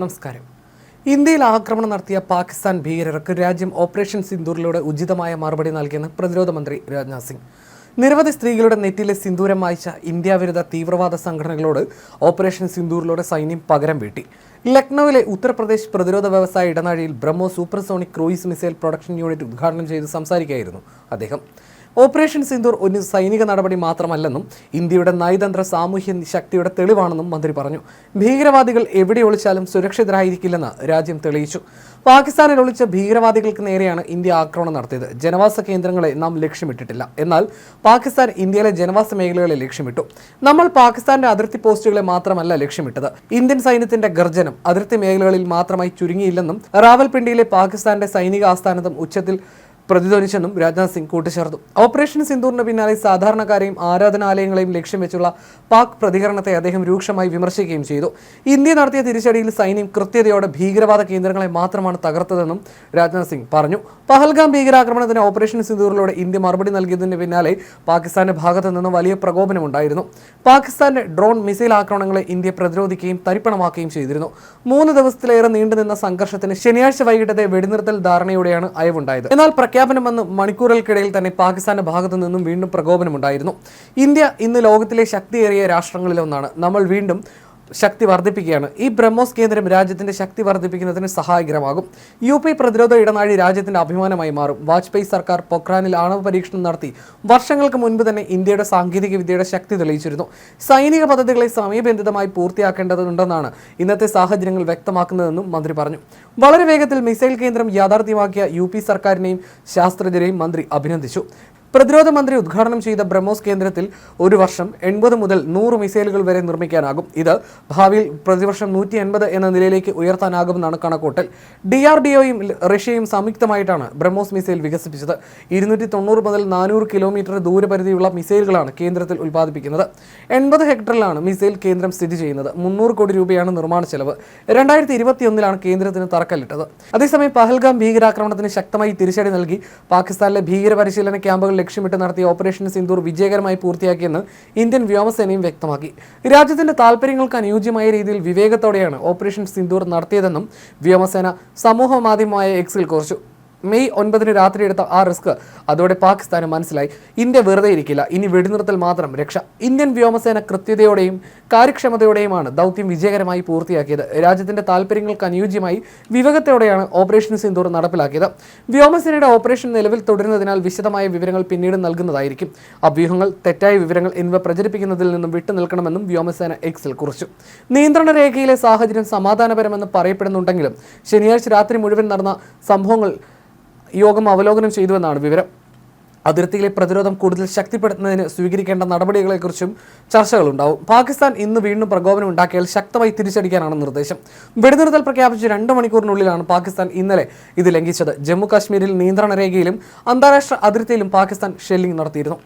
നമസ്കാരം. ഇന്ത്യയിൽ ആക്രമണം നടത്തിയ പാകിസ്ഥാൻ ഭീകരർക്ക് രാജ്യം ഓപ്പറേഷൻ സിന്ദൂറിലൂടെ ഉചിതമായ മറുപടി നൽകിയെന്ന് പ്രതിരോധ മന്ത്രി രാജ്നാഥ് സിംഗ്. നിരവധി സ്ത്രീകളുടെ നെറ്റിലെ സിന്ദൂരം വായിച്ച ഇന്ത്യ വിരുദ്ധ തീവ്രവാദ സംഘടനകളോട് ഓപ്പറേഷൻ സിന്ദൂറിലൂടെ സൈന്യം പകരം വീട്ടി. ലക്നൌവിലെ ഉത്തർപ്രദേശ് പ്രതിരോധ വ്യവസായ ഇടനാഴിയിൽ Brahmos supersonic cruise missile production unit ഉദ്ഘാടനം ചെയ്ത് സംസാരിക്കുകയായിരുന്നു അദ്ദേഹം. ഓപ്പറേഷൻ സിന്ദൂർ ഒരു സൈനിക നടപടി മാത്രമല്ലെന്നും ഇന്ത്യയുടെ നയതന്ത്ര സാമൂഹ്യ ശക്തിയുടെ തെളിവാണെന്നും മന്ത്രി പറഞ്ഞു. ഭീകരവാദികൾ എവിടെ ഒളിച്ചാലും സുരക്ഷിതരായിരിക്കില്ലെന്ന് രാജ്യം തെളിയിച്ചു. പാകിസ്ഥാനിൽ ഒളിച്ച ഭീകരവാദികൾക്ക് നേരെയാണ് ഇന്ത്യ ആക്രമണം നടത്തിയത്. ജനവാസ കേന്ദ്രങ്ങളെ നാം ലക്ഷ്യമിട്ടിട്ടില്ല. എന്നാൽ പാകിസ്ഥാൻ ഇന്ത്യയിലെ ജനവാസ മേഖലകളെ ലക്ഷ്യമിട്ടു. നമ്മൾ പാകിസ്ഥാന്റെ അതിർത്തി പോസ്റ്റുകളെ മാത്രമല്ല ലക്ഷ്യമിട്ടത്. ഇന്ത്യൻ സൈന്യത്തിന്റെ ഗർജനം അതിർത്തി മേഖലകളിൽ മാത്രമായി ചുരുങ്ങിയില്ലെന്നും റാവൽപിണ്ടിയിലെ പാകിസ്ഥാന്റെ സൈനിക ആസ്ഥാനത്തും ഉച്ചത്തിൽ പ്രതിധ്വനിച്ചെന്നും രാജ്നാഥ് സിംഗ് കൂട്ടിച്ചേർത്തു. ഓപ്പറേഷൻ സിന്ദൂറിന് പിന്നാലെ സാധാരണക്കാരെയും ആരാധനാലയങ്ങളെയും ലക്ഷ്യം വെച്ചുള്ള പാക് പ്രതികരണത്തെ അദ്ദേഹം രൂക്ഷമായി വിമർശിക്കുകയും ചെയ്തു. ഇന്ത്യ നടത്തിയ തിരിച്ചടിയിൽ സൈന്യം കൃത്യതയോടെ ഭീകരവാദ കേന്ദ്രങ്ങളെ മാത്രമാണ് തകർത്തതെന്നും രാജ്നാഥ് സിംഗ് പറഞ്ഞു. പഹൽഗാം ഭീകരാക്രമണത്തിന് ഓപ്പറേഷൻ സിന്ദൂറിലൂടെ ഇന്ത്യ മറുപടി നൽകിയതിന് പിന്നാലെ പാകിസ്ഥാന്റെ ഭാഗത്തു നിന്നും വലിയ പ്രകോപനമുണ്ടായിരുന്നു പാകിസ്ഥാന്റെ ഡ്രോൺ മിസൈൽ ആക്രമണങ്ങളെ ഇന്ത്യ പ്രതിരോധിക്കുകയും തരിപ്പണമാക്കുകയും ചെയ്തിരുന്നു. മൂന്ന് ദിവസത്തിലേറെ നീണ്ടുനിന്ന സംഘർഷത്തിന് ശനിയാഴ്ച വൈകിട്ടത്തെ വെടിനിർത്തൽ ധാരണയോടെയാണ് അയവുണ്ടായത്. എന്നാൽ പ്രഖ്യാപനം വന്ന് മണിക്കൂറുകൾക്കിടയിൽ തന്നെ പാകിസ്ഥാന്റെ ഭാഗത്തു നിന്നും വീണ്ടും പ്രകോപനമുണ്ടായിരുന്നു. ഇന്ത്യ ഇന്ന് ലോകത്തിലെ ശക്തിയേറിയ രാഷ്ട്രങ്ങളിലൊന്നാണ്. നമ്മൾ വീണ്ടും ശക്തി വർദ്ധിപ്പിക്കുകയാണ്. ഈ ബ്രഹ്മോസ് കേന്ദ്രം രാജ്യത്തിന്റെ ശക്തി വർദ്ധിപ്പിക്കുന്നതിന് സഹായകരമാകും. യു പി പ്രതിരോധ ഇടനാഴി രാജ്യത്തിന്റെ അഭിമാനമായി മാറും. വാജ്പേയി സർക്കാർ പൊഖ്രാനിൽ ആണവ പരീക്ഷണം നടത്തി. വർഷങ്ങൾക്ക് മുൻപ് തന്നെ ഇന്ത്യയുടെ സാങ്കേതിക വിദ്യയുടെ ശക്തി തെളിയിച്ചിരുന്നു. സൈനിക പദ്ധതികളെ സമയബന്ധിതമായി പൂർത്തിയാക്കേണ്ടതുണ്ടെന്നാണ് ഇന്നത്തെ സാഹചര്യങ്ങൾ വ്യക്തമാക്കുന്നതെന്നും മന്ത്രി പറഞ്ഞു. വളരെ വേഗത്തിൽ മിസൈൽ കേന്ദ്രം യാഥാർത്ഥ്യമാക്കിയ യു പി സർക്കാരിനെയും ശാസ്ത്രജ്ഞരെയും മന്ത്രി അഭിനന്ദിച്ചു. പ്രതിരോധ മന്ത്രി ഉദ്ഘാടനം ചെയ്ത ബ്രഹ്മോസ് കേന്ദ്രത്തിൽ ഒരു വർഷം എൺപത് മുതൽ നൂറ് മിസൈലുകൾ വരെ നിർമ്മിക്കാനാകും. ഇത് ഭാവിയിൽ പ്രതിവർഷം നൂറ്റി എൺപത് എന്ന നിലയിലേക്ക് ഉയർത്താനാകുമെന്നാണ് കണക്കൂട്ടൽ. ഡി ആർ ഡി ഒയും റഷ്യയും സംയുക്തമായിട്ടാണ് ബ്രഹ്മോസ് മിസൈൽ വികസിപ്പിച്ചത്. ഇരുന്നൂറ്റി തൊണ്ണൂറ് മുതൽ നാനൂറ് കിലോമീറ്റർ ദൂരപരിധിയുള്ള മിസൈലുകളാണ് കേന്ദ്രത്തിൽ ഉൽപ്പാദിപ്പിക്കുന്നത്. എൺപത് ഹെക്ടറിലാണ് മിസൈൽ കേന്ദ്രം സ്ഥിതി ചെയ്യുന്നത്. മുന്നൂറ് കോടി രൂപയാണ് നിർമ്മാണ ചെലവ്. രണ്ടായിരത്തി ഇരുപത്തിയൊന്നിലാണ് കേന്ദ്രത്തിന് തറക്കല്ലിട്ടത്. അതേസമയം പഹൽഗാം ഭീകരാക്രമണത്തിന് ശക്തമായി തിരിച്ചടി നൽകി പാകിസ്ഥാനിലെ ഭീകരപരിശീലന ക്യാമ്പുകൾ ലക്ഷ്യമിട്ട് നടത്തിയ ഓപ്പറേഷൻ സിന്ദൂർ വിജയകരമായി പൂർത്തിയാക്കിയെന്ന് ഇന്ത്യൻ വ്യോമസേനയും വ്യക്തമാക്കി. രാജ്യത്തിന്റെ താല്പര്യങ്ങൾക്ക് അനുയോജ്യമായ രീതിയിൽ വിവേകത്തോടെയാണ് ഓപ്പറേഷൻ സിന്ദൂർ നടത്തിയതെന്നും വ്യോമസേന സമൂഹ മാധ്യമമായ എക്സിൽ കുറിച്ചു. മെയ് ഒൻപതിന് രാത്രി എടുത്ത ആ റിസ്ക്. അതോടെ പാകിസ്ഥാന് മനസ്സിലായി. ഇന്ത്യ വെറുതെ ഇരിക്കില്ല. ഇനി വെടിനിർത്തൽ മാത്രം രക്ഷ. ഇന്ത്യൻ വ്യോമസേന കൃത്യതയോടെയും കാര്യക്ഷമതയോടെയുമാണ് ദൗത്യം വിജയകരമായി പൂർത്തിയാക്കിയത്. രാജ്യത്തിന്റെ താല്പര്യങ്ങൾക്ക് അനുയോജ്യമായി വിവേകത്തോടെയാണ് ഓപ്പറേഷൻ സിന്ദൂർ നടപ്പിലാക്കിയത്. വ്യോമസേനയുടെ ഓപ്പറേഷൻ നിലവിൽ തുടരുന്നതിനാൽ വിശദമായ വിവരങ്ങൾ പിന്നീട് നൽകുന്നതായിരിക്കും. അഭ്യൂഹങ്ങൾ തെറ്റായ വിവരങ്ങൾ എന്നിവ പ്രചരിപ്പിക്കുന്നതിൽ നിന്നും വിട്ടുനിൽക്കണമെന്നും വ്യോമസേന എക്സിൽ കുറിച്ചു. നിയന്ത്രണ രേഖയിലെ സാഹചര്യം സമാധാനപരമെന്ന് പറയപ്പെടുന്നുണ്ടെങ്കിലും ശനിയാഴ്ച രാത്രി മുഴുവൻ നടന്ന സംഭവങ്ങൾ യോഗം അവലോകനം ചെയ്തുവെന്നാണ് വിവരം. അതിർത്തിയിലെ പ്രതിരോധം കൂടുതൽ ശക്തിപ്പെടുത്തുന്നതിന് സ്വീകരിക്കേണ്ട നടപടികളെക്കുറിച്ചും ചർച്ചകളുണ്ടാവും. പാകിസ്ഥാൻ ഇന്ന് വീണ്ടും പ്രകോപനം ഉണ്ടാക്കിയാൽ ശക്തമായി തിരിച്ചടിക്കാനാണ് നിർദ്ദേശം. വെടിനിർത്തൽ പ്രഖ്യാപിച്ച് രണ്ട് മണിക്കൂറിനുള്ളിലാണ് പാകിസ്ഥാൻ ഇന്നലെ ഇത് ലംഘിച്ചത്. ജമ്മു കാശ്മീരിൽ നിയന്ത്രണ രേഖയിലും അന്താരാഷ്ട്ര അതിർത്തിയിലും പാകിസ്ഥാൻ ഷെല്ലിംഗ് നടത്തിയിരുന്നു.